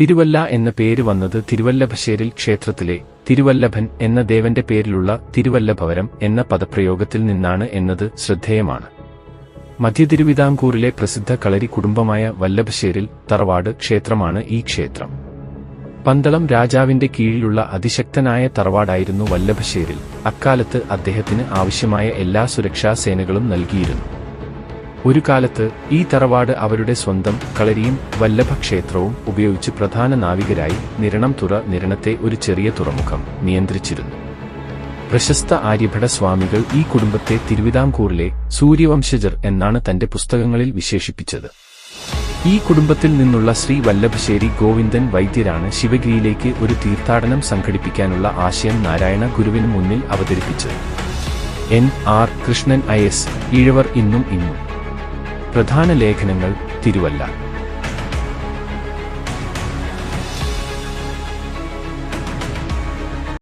തിരുവല്ല എന്ന പേര് വന്നത് തിരുവല്ലഭശ്ശേരിൽ ക്ഷേത്രത്തിലെ തിരുവല്ലഭൻ എന്ന ദേവന്റെ പേരിലുള്ള തിരുവല്ലഭവരം എന്ന പദപ്രയോഗത്തിൽ നിന്നാണ് എന്നത് ശ്രദ്ധേയമാണ്. മധ്യതിരുവിതാംകൂറിലെ പ്രസിദ്ധ കളരി കുടുംബമായ വല്ലഭശ്ശേരിൽ തറവാട് ക്ഷേത്രമാണ് ഈ ക്ഷേത്രം. പന്തളം രാജാവിന്റെ കീഴിലുള്ള അതിശക്തനായ തറവാടായിരുന്നു വല്ലഭശ്ശേരിൽ അക്കാലത്ത് അദ്ദേഹത്തിന് ആവശ്യമായ എല്ലാ സുരക്ഷാ സേനകളും നൽകിയിരുന്നു. ഒരു കാലത്ത് ഈ തറവാട് അവരുടെ സ്വന്തം കളരിയും വല്ലഭക്ഷേത്രവും ഉപയോഗിച്ച് പ്രധാന നാവികരായി നിരണം തുറ നിരണത്തെ ഒരു ചെറിയ തുറമുഖം നിയന്ത്രിച്ചിരുന്നു. പ്രശസ്ത ആര്യഭട സ്വാമികൾ ഈ കുടുംബത്തെ തിരുവിതാംകൂറിലെ സൂര്യവംശജർ എന്നാണ് തന്റെ പുസ്തകങ്ങളിൽ വിശേഷിപ്പിച്ചത്. ഈ കുടുംബത്തിൽ നിന്നുള്ള ശ്രീ വല്ലഭശ്ശേരി ഗോവിന്ദൻ വൈദ്യരാണ് ശിവഗിരിയിലേക്ക് ഒരു തീർത്ഥാടനം സംഘടിപ്പിക്കാനുള്ള ആശയം നാരായണ ഗുരുവിന് മുന്നിൽ അവതരിപ്പിച്ചത്. N R Krishnan I S ഇന്നും ഇന്നും. പ്രധാന ലേഖനങ്ങൾ തിരുവല്ല.